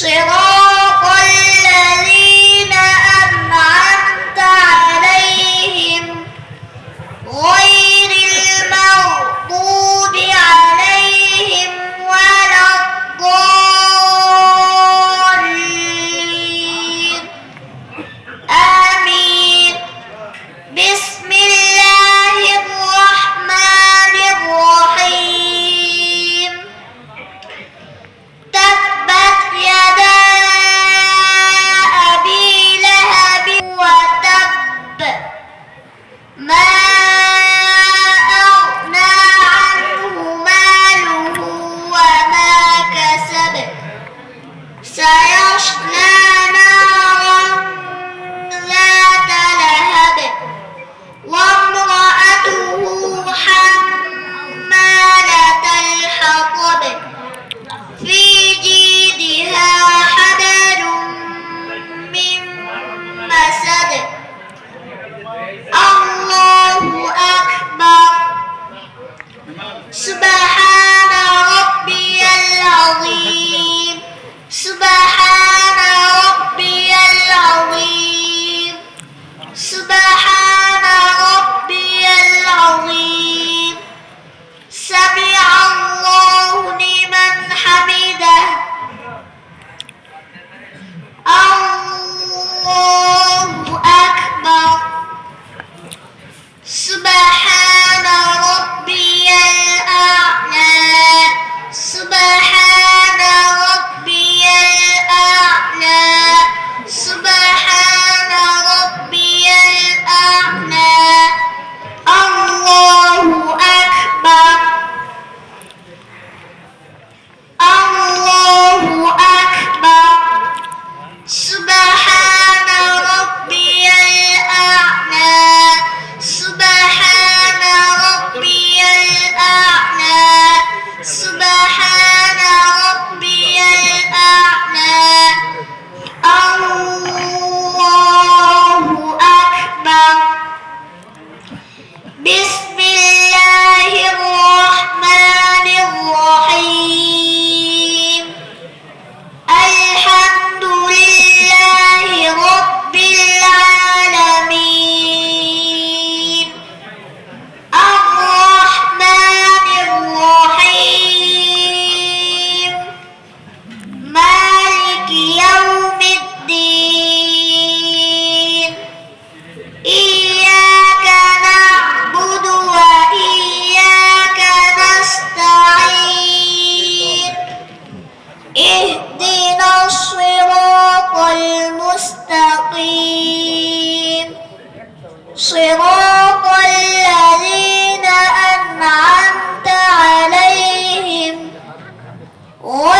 Santa Oy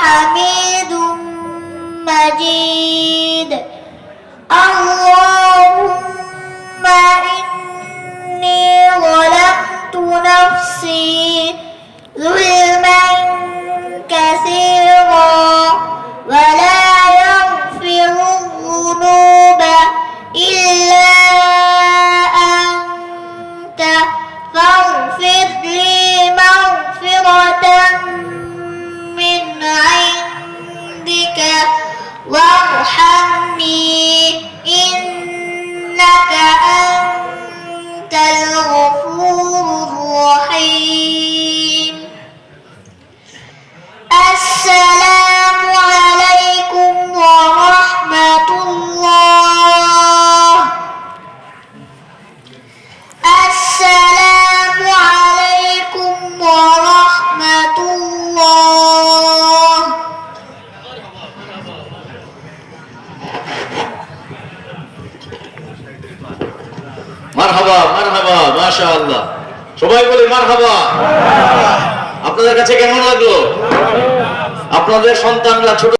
حميد مجيد সবাই বলি মার হাবা আপনাদের কাছে কেমন লাগল? আপনাদের সন্তানরা ছোট